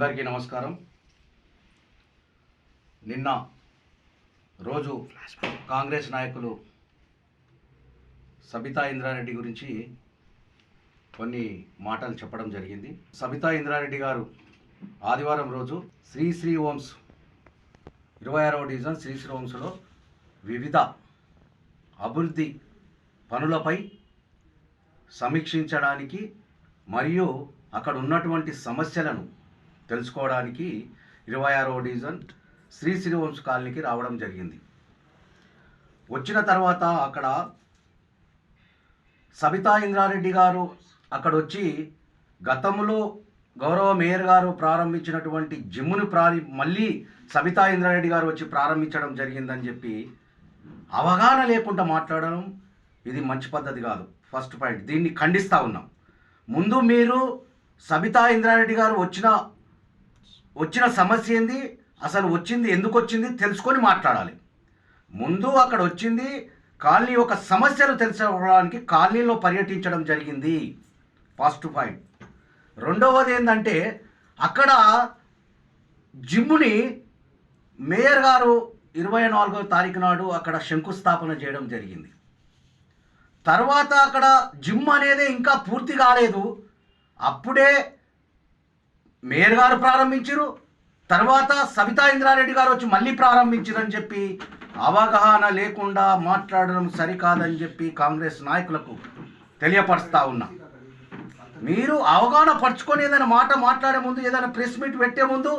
అందరికీ నమస్కారం. నిన్న రోజు కాంగ్రెస్ నాయకులు సబితా ఇంద్రారెడ్డి గురించి కొన్ని మాటలు చెప్పడం జరిగింది. సబితా ఇంద్రారెడ్డి గారు ఆదివారం రోజు శ్రీ శ్రీ ఓమ్స్ ఇరవై ఆరవ డివిజన్ శ్రీ శ్రీ ఓమ్స్లో వివిధ అభివృద్ధి పనులపై సమీక్షించడానికి మరియు అక్కడ ఉన్నటువంటి సమస్యలను తెలుసుకోవడానికి ఇరవై ఆరో డివిజన్ శ్రీ శ్రీవంశ కాలనీకి రావడం జరిగింది. వచ్చిన తర్వాత అక్కడ సబితా ఇంద్రారెడ్డి గారు అక్కడ వచ్చి గతంలో గౌరవ మేయర్ గారు ప్రారంభించినటువంటి జిమ్ను ప్రారం మళ్ళీ సబితా ఇంద్రారెడ్డి గారు వచ్చి ప్రారంభించడం జరిగిందని చెప్పి అవగాహన లేకుండా మాట్లాడడం ఇది మంచి పద్ధతి కాదు. First point. దీన్ని ఖండిస్తూ ఉన్నాం. ముందు మీరు సబితా ఇంద్రారెడ్డి గారు వచ్చిన వచ్చిన సమస్య ఏంది? అసలు వచ్చింది ఎందుకు వచ్చింది తెలుసుకొని మాట్లాడాలి. ముందు అక్కడ వచ్చింది కాలనీ యొక్క సమస్యలు తెలుసుకోవడానికి కాలనీలో పర్యటించడం జరిగింది. First point. రెండవది ఏంటంటే అక్కడ జిమ్ముని మేయర్ గారు ఇరవై నాలుగో తారీఖు నాడు అక్కడ శంకుస్థాపన చేయడం జరిగింది. తర్వాత అక్కడ జిమ్ అనేది ఇంకా పూర్తి కాలేదు. అప్పుడే మేయర్ గారు ప్రారంభించారు తర్వాత సబితా ఇంద్రారెడ్డి గారు వచ్చి మళ్ళీ ప్రారంభించారని చెప్పి అవగాహన లేకుండా మాట్లాడడం సరికాదని చెప్పి కాంగ్రెస్ నాయకులకు తెలియపరుస్తా ఉన్నా. మీరు అవగాహన పరుచుకొని ఏదైనా మాట మాట్లాడే ముందు ఏదైనా ప్రెస్ మీట్ పెట్టే ముందు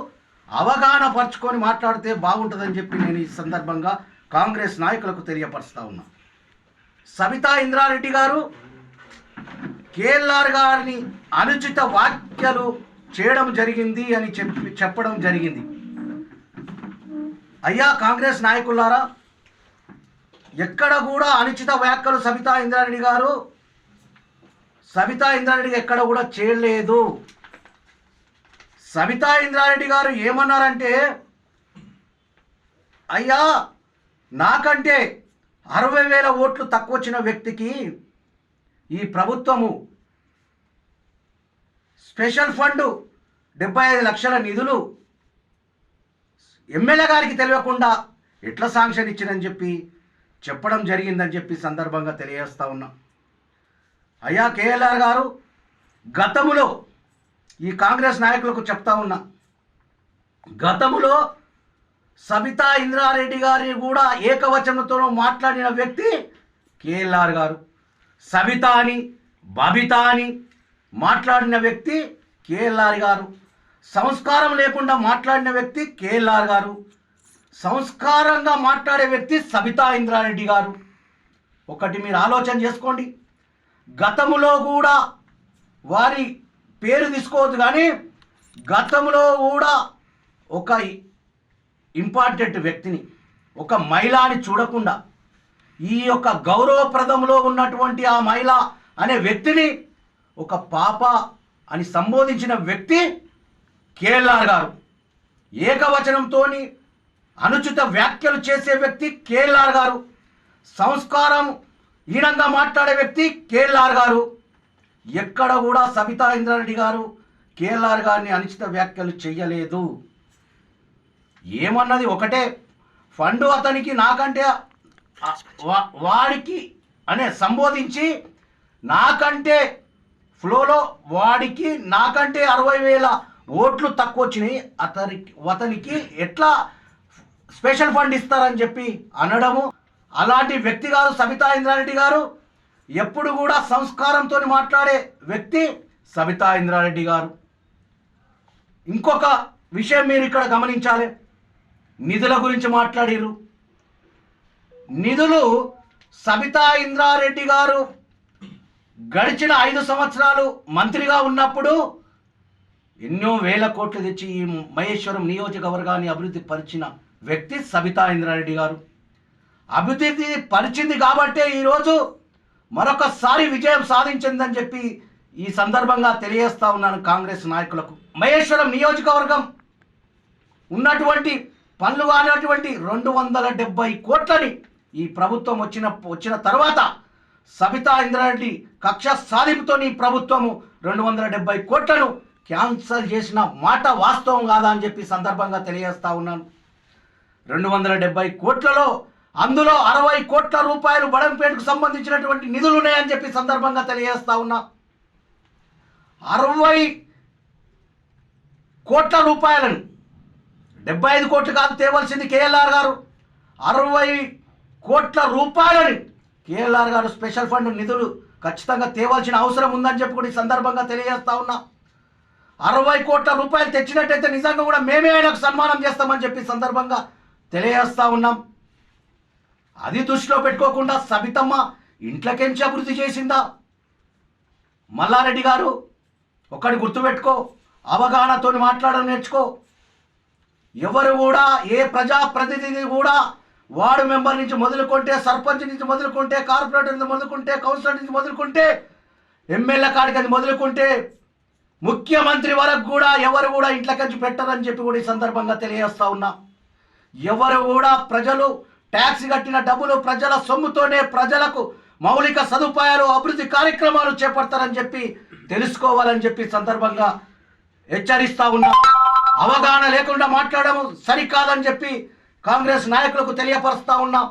అవగాహన పరుచుకొని మాట్లాడితే బాగుంటుందని చెప్పి నేను ఈ సందర్భంగా కాంగ్రెస్ నాయకులకు తెలియపరుస్తా ఉన్నా. సబితా ఇంద్రారెడ్డి గారు కేఎల్ఆర్ గారిని అనుచిత వ్యాఖ్యలు చేయడం జరిగింది అని చెప్పి చెప్పడం జరిగింది. అయ్యా కాంగ్రెస్ నాయకులారా ఎక్కడ కూడా అనుచిత వ్యాఖ్యలు సబితా ఇంద్రారెడ్డి గారు సబితా ఇంద్రారెడ్డి ఎక్కడ కూడా చేయలేదు. సబితా ఇంద్రారెడ్డి గారు ఏమన్నారంటే అయ్యా నాకంటే అరవై వేల ఓట్లు తక్కువ వచ్చిన వ్యక్తికి ఈ ప్రభుత్వము స్పెషల్ ఫండ్ డెబ్బై ఐదు లక్షల నిధులు ఎమ్మెల్యే గారికి తెలియకుండా ఎట్లా శాంక్షన్ ఇచ్చిందని చెప్పి చెప్పడం జరిగిందని చెప్పి సందర్భంగా తెలియజేస్తా ఉన్నా. అయ్యా కేఎల్ఆర్ గారు గతములో ఈ కాంగ్రెస్ నాయకులకు చెప్తా ఉన్నా. గతములో సబితా ఇంద్రారెడ్డి గారిని కూడా ఏకవచనంతో మాట్లాడిన వ్యక్తి కేఎల్ఆర్ గారు. సబితాని బబితాని మాట్లాడిన వ్యక్తి కేఎల్ఆర్ గారు. సంస్కారం లేకుండా మాట్లాడిన వ్యక్తి కేఎల్ఆర్ గారు. సంస్కారంగా మాట్లాడే వ్యక్తి సబితా ఇంద్రారెడ్డి గారు. ఒకటి మీరు ఆలోచన చేసుకోండి. గతములో కూడా వారి పేరు తీసుకోవద్దు కానీ గతంలో కూడా ఒక ఇంపార్టెంట్ వ్యక్తిని ఒక మహిళని చూడకుండా ఈ యొక్క గౌరవప్రదంలో ఉన్నటువంటి ఆ మహిళ అనే వ్యక్తిని ఒక పాప అని సంబోధించిన వ్యక్తి కేఎల్ఆర్ గారు. ఏకవచనంతో అనుచిత వ్యాఖ్యలు చేసే వ్యక్తి కేఎల్ఆర్ గారు. సంస్కారం హీనంగా మాట్లాడే వ్యక్తి కేఎల్ఆర్ గారు. ఎక్కడ కూడా సబితా ఇంద్రారెడ్డి గారు కేఎల్ఆర్ గారిని అనుచిత వ్యాఖ్యలు చేయలేదు. ఏమన్నది ఒకటే ఫండు అతనికి నాకంటే వా- వాడికి అనే సంబోధించి నాకంటే ఫ్లోలో వాడికి నాకంటే అరవై వేల ఓట్లు తక్కువ వచ్చినాయి అతనికి అతనికి ఎట్లా స్పెషల్ ఫండ్ ఇస్తారని చెప్పి అనడము. అలాంటి వ్యక్తి కాదు సబితా ఇంద్రారెడ్డి గారు. ఎప్పుడు కూడా సంస్కారంతో మాట్లాడే వ్యక్తి సబితా ఇంద్రారెడ్డి గారు. ఇంకొక విషయం మీరు ఇక్కడ గమనించాలి. నిధుల గురించి మాట్లాడిరు నిధులు సబితా ఇంద్రారెడ్డి గారు గడిచిన ఐదు సంవత్సరాలు మంత్రిగా ఉన్నప్పుడు ఎన్నో వేల కోట్లు తెచ్చి ఈ మహేశ్వరం నియోజకవర్గాన్ని అభివృద్ధి పరిచిన వ్యక్తి సబితా ఇంద్రారెడ్డి గారు. అభివృద్ధి పరిచింది కాబట్టే ఈరోజు మరొకసారి విజయం సాధించిందని చెప్పి ఈ సందర్భంగా తెలియజేస్తా ఉన్నాను కాంగ్రెస్ నాయకులకు. మహేశ్వరం నియోజకవర్గం ఉన్నటువంటి పనులు కానటువంటి రెండు వందల డెబ్బై కోట్లని ఈ ప్రభుత్వం వచ్చిన వచ్చిన తర్వాత సబితా ఇంద్రారెడ్డి కక్ష సాధింపుతో నీ ప్రభుత్వము రెండు వందల డెబ్బై కోట్లను క్యాన్సల్ చేసిన మాట వాస్తవం కాదా అని చెప్పి సందర్భంగా తెలియజేస్తా ఉన్నాను. రెండు వందల డెబ్బై కోట్లలో అందులో అరవై కోట్ల రూపాయలు బడంపేటకు సంబంధించినటువంటి నిధులు ఉన్నాయని చెప్పి సందర్భంగా తెలియజేస్తా ఉన్నా. అరవై కోట్ల రూపాయలను డెబ్బై ఐదు కోట్లు కాదు తేవలసింది కేఎల్ఆర్ గారు. అరవై కోట్ల రూపాయలని కేఎల్ఆర్ గారు స్పెషల్ ఫండ్ నిధులు ఖచ్చితంగా తేవాల్సిన అవసరం ఉందని చెప్పి కూడా ఈ సందర్భంగా తెలియజేస్తా ఉన్నా. అరవై కోట్ల రూపాయలు తెచ్చినట్టయితే నిజంగా కూడా మేమే ఆయనకు సన్మానం చేస్తామని చెప్పి సందర్భంగా తెలియజేస్తా ఉన్నాం. అది దృష్టిలో పెట్టుకోకుండా సబితమ్మ ఇంట్లోకెంచి అభివృద్ధి చేసిందా? మల్లారెడ్డి గారు ఒకటి గుర్తుపెట్టుకో అవగాహనతో మాట్లాడడం నేర్చుకో. ఎవరు కూడా ఏ ప్రజాప్రతినిధి కూడా వార్డు మెంబర్ నుంచి మొదలుకుంటే సర్పంచ్ నుంచి మొదలుకుంటే కార్పొరేటర్ నుంచి మొదలుకుంటే కౌన్సిలర్ నుంచి మొదలుకుంటే ఎమ్మెల్యే కాడికి అది మొదలుకుంటే ముఖ్యమంత్రి వరకు కూడా ఎవరు కూడా ఇంట్లోకి పెట్టరని చెప్పి కూడా ఈ సందర్భంగా తెలియజేస్తా ఉన్నా. ఎవరు కూడా ప్రజలు ట్యాక్స్ కట్టిన డబ్బులు ప్రజల సొమ్ముతోనే ప్రజలకు మౌలిక సదుపాయాలు అభివృద్ధి కార్యక్రమాలు చేపడతారని చెప్పి తెలుసుకోవాలని చెప్పి సందర్భంగా హెచ్చరిస్తా ఉన్నా. అవగాహన లేకుండా మాట్లాడడం సరికాదని చెప్పి కాంగ్రెస్ నాయకులకు తెలియపరుస్తా ఉన్నా.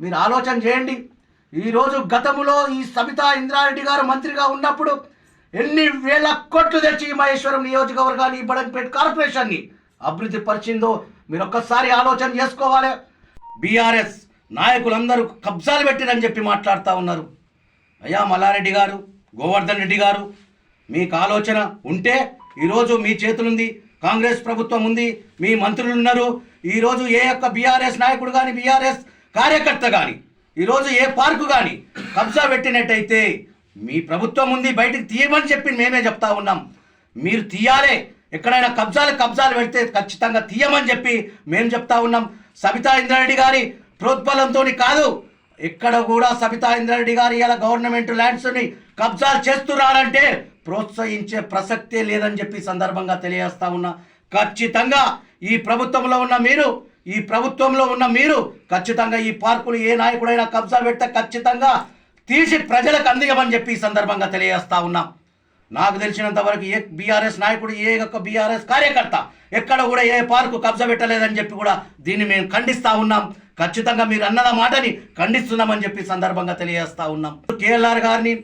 మీరు ఆలోచన చేయండి. ఈరోజు గతంలో ఈ సబితా ఇంద్రారెడ్డి గారు మంత్రిగా ఉన్నప్పుడు ఎన్ని వేల కోట్లు తెచ్చి మహేశ్వరం నియోజకవర్గాన్ని ఈ బడంపేట కార్పొరేషన్ని అభివృద్ధి పరిచిందో మీరు ఒక్కసారి ఆలోచన చేసుకోవాలి. బీఆర్ఎస్ నాయకులందరూ కబ్జాలు పెట్టిరని చెప్పి మాట్లాడుతూ ఉన్నారు. అయ్యా మల్లారెడ్డి గారు గోవర్ధన్ రెడ్డి గారు మీకు ఆలోచన ఉంటే ఈరోజు మీ చేతులుంది కాంగ్రెస్ ప్రభుత్వం ఉంది మీ మంత్రులు ఉన్నారు ఈరోజు ఏ యొక్క బీఆర్ఎస్ నాయకుడు కానీ బీఆర్ఎస్ కార్యకర్త కానీ ఈరోజు ఏ పార్కు కానీ కబ్జా పెట్టినట్టయితే మీ ప్రభుత్వం ఉంది బయటికి తీయమని చెప్పి మేమే చెప్తా ఉన్నాం. మీరు తీయాలే ఎక్కడైనా కబ్జాలు కబ్జాలు పెడితే ఖచ్చితంగా తీయమని చెప్పి మేము చెప్తా ఉన్నాం. సబితా ఇంద్రారెడ్డి గారి ప్రోత్బలంతో కాదు ఎక్కడ కూడా సబితా ఇంద్రారెడ్డి గారు ఇలా గవర్నమెంట్ ల్యాండ్స్ని కబ్జాలు చేస్తున్నారంటే ప్రోత్సహించే ప్రసక్తే లేదని చెప్పి సందర్భంగా తెలియజేస్తా ఉన్నా. ఖచ్చితంగా ఈ ప్రభుత్వంలో ఉన్న మీరు ఈ ప్రభుత్వంలో ఉన్న మీరు ఖచ్చితంగా ఈ పార్కులు ఏ నాయకుడైనా కబ్జా పెడితే ఖచ్చితంగా తీసి ప్రజలకు అందియమని చెప్పి ఈ సందర్భంగా తెలియజేస్తా ఉన్నాం. నాకు తెలిసినంత వరకు ఏ బీఆర్ఎస్ నాయకుడు ఏ యొక్క బీఆర్ఎస్ కార్యకర్త ఎక్కడ కూడా ఏ పార్కు కబ్జా పెట్టలేదని చెప్పి కూడా దీన్ని మేము ఖండిస్తా ఉన్నాం. ఖచ్చితంగా మీరు అన్నద మాటని ఖండిస్తున్నామని చెప్పి సందర్భంగా తెలియజేస్తా ఉన్నాం. కేఎల్ఆర్ గారిని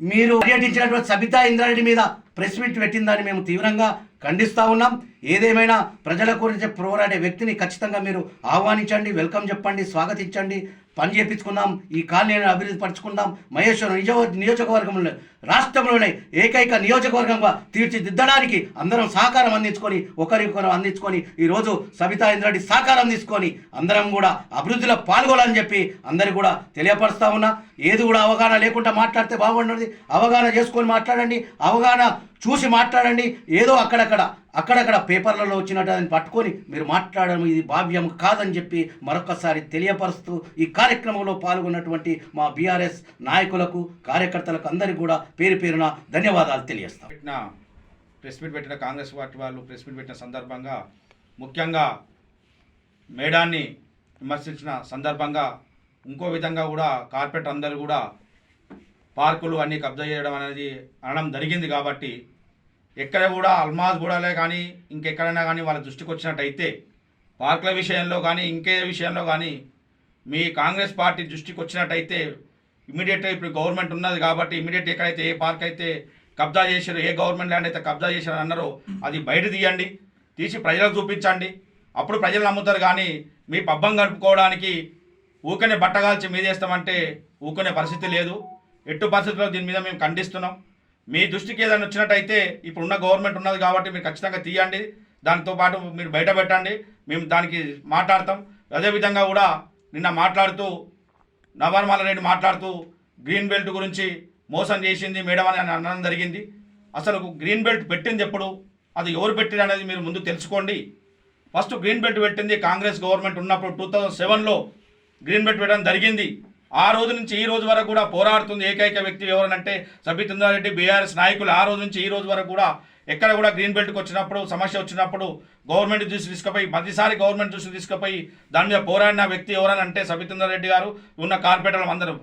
మీరు పర్యటించినటువంటి సబితా ఇంద్రారెడ్డి మీద ప్రెస్ మీట్ పెట్టిందని మేము తీవ్రంగా ఖండిస్తా ఉన్నాం. ఏదేమైనా ప్రజల గురించి పోరాడే వ్యక్తిని ఖచ్చితంగా మీరు ఆహ్వానించండి వెల్కమ్ చెప్పండి స్వాగతించండి. పని చేపించుకుందాం ఈ కాలనీని అభివృద్ధి పరచుకుందాం. మహేశ్వరం నిజ నియోజకవర్గంలో రాష్ట్రంలోనే ఏకైక నియోజకవర్గంగా తీర్చిదిద్దడానికి అందరం సహకారం అందించుకొని ఒకరికొకరు అందించుకొని ఈరోజు సబితా ఇంద్రెడ్డి సహకారం తీసుకొని అందరం కూడా అభివృద్ధిలో పాల్గొనాలని చెప్పి అందరికి కూడా తెలియపరుస్తా ఉన్నా. ఏది కూడా అవగాహన లేకుండా మాట్లాడితే బాగుండదు. అవగాహన చేసుకొని మాట్లాడండి. అవగాహన చూసి మాట్లాడండి. ఏదో అక్కడక్కడ అక్కడక్కడ పేపర్లలో వచ్చినట్టు దాన్ని పట్టుకొని మీరు మాట్లాడడం ఇది భావ్యం కాదని చెప్పి మరొకసారి తెలియపరుస్తూ ఈ కార్యక్రమంలో పాల్గొన్నటువంటి మా బీఆర్ఎస్ నాయకులకు కార్యకర్తలకు అందరికీ కూడా పేరు పేరున ధన్యవాదాలు తెలియజేస్తాం. పెట్టిన ప్రెస్ మీట్ పెట్టిన కాంగ్రెస్ పార్టీ వాళ్ళు ప్రెస్ మీట్ పెట్టిన సందర్భంగా ముఖ్యంగా మేడాన్ని విమర్శించిన సందర్భంగా ఇంకో విధంగా కూడా కార్పొరేట్ అందరూ కూడా పార్కులు అన్నీ కబ్జా చేయడం అనేది అనడం జరిగింది కాబట్టి ఎక్కడ కూడా అల్మాజ్ గూడలే కానీ ఇంకెక్కడైనా కానీ వాళ్ళ దృష్టికి వచ్చినట్టయితే పార్కుల విషయంలో కానీ ఇంకే విషయంలో కానీ మీ కాంగ్రెస్ పార్టీ దృష్టికి వచ్చినట్టయితే ఇమీడియట్గా ఇప్పుడు గవర్నమెంట్ ఉన్నది కాబట్టి ఇమీడియట్ ఎక్కడైతే ఏ పార్క్ అయితే కబ్జా చేశారో ఏ గవర్నమెంట్ ల్యాండ్ అయితే కబ్జా చేశారు అన్నారో అది బయట తీయండి తీసి ప్రజలకు చూపించండి. అప్పుడు ప్రజలు నమ్ముతారు కానీ మీ పబ్బం గడుపుకోవడానికి ఊకనే బట్టగాల్చి మీదేస్తామంటే ఊకునే పరిస్థితి లేదు. ఎట్టు పరిస్థితుల్లో దీని మీద మేము ఖండిస్తున్నాం. మీ దృష్టికి ఏదైనా వచ్చినట్టయితే ఇప్పుడున్న గవర్నమెంట్ ఉన్నది కాబట్టి మీరు ఖచ్చితంగా తీయండి. దాంతో పాటు మీరు బయట పెట్టండి. మేము దానికి మాట్లాడతాం. అదేవిధంగా కూడా నిన్న మాట్లాడుతూ నవన్మాల రెడ్డి మాట్లాడుతూ గ్రీన్ బెల్ట్ గురించి మోసం చేసింది మేడం అని అనడం జరిగింది. అసలు గ్రీన్ బెల్ట్ పెట్టింది ఎప్పుడు? అది ఎవరు పెట్టింది అనేది మీరు ముందు తెలుసుకోండి. ఫస్ట్ గ్రీన్ బెల్ట్ పెట్టింది కాంగ్రెస్ గవర్నమెంట్ ఉన్నప్పుడు టూ థౌజండ్ సెవెన్లో గ్రీన్ బెల్ట్ పెట్టడం జరిగింది. ఆ రోజు నుంచి ఈ రోజు వరకు కూడా పోరాడుతుంది ఏకైక వ్యక్తి ఎవరనంటే సబితుందారెడ్డి బీఆర్ఎస్ నాయకులు. ఆ రోజు నుంచి ఈ రోజు వరకు కూడా ఎక్కడ కూడా గ్రీన్ బెల్ట్కి వచ్చినప్పుడు సమస్య వచ్చినప్పుడు గవర్నమెంట్ దృష్టి తీసుకుపోయి ప్రతిసారి గవర్నమెంట్ దృష్టి తీసుకుపోయి దాని మీద పోరాడిన వ్యక్తి ఎవరని అంటే సబితుందర్ రెడ్డి గారు. ఉన్న కార్పొరేటర్లు అందరూ.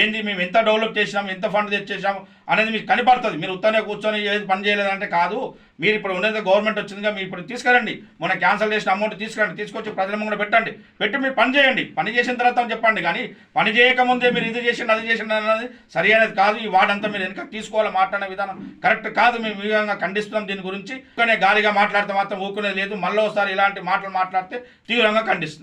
ఏంది మేము ఎంత డెవలప్ చేసినాం ఎంత ఫండ్ తెచ్చేసాం అనేది మీకు కనపడుతుంది. మీరు ఉత్తనే కూర్చొని ఏది పని చేయలేదంటే కాదు. మీరు ఇప్పుడు ఉన్నది గవర్నమెంట్ వచ్చిందిగా మీరు ఇప్పుడు తీసుకురండి. మొన్న క్యాన్సిల్ చేసిన అమౌంట్ తీసుకురండి. తీసుకొచ్చి ప్రజల ముందు పెట్టండి. పెట్టి మీరు పని చేయండి. పని చేసిన తర్వాత చెప్పండి. కానీ పని చేయకముందే మీరు ఇది చేసిండి అది చేసిండి అన్నది సరి అనేది కాదు. ఈ వాడంతా మీరు వెనక తీసుకోవాలి మాట్లాడే విధానం కరెక్ట్ కాదు. మేము ఈ విధంగా ఖండిస్తున్నాం దీని గురించి. కానీ గాలిగా మాట్లాడితే మాత్రం ఊకునేది లేదు. మళ్ళీ ఒకసారి ఇలాంటి మాటలు మాట్లాడితే తీవ్రంగా ఖండిస్తున్నాం.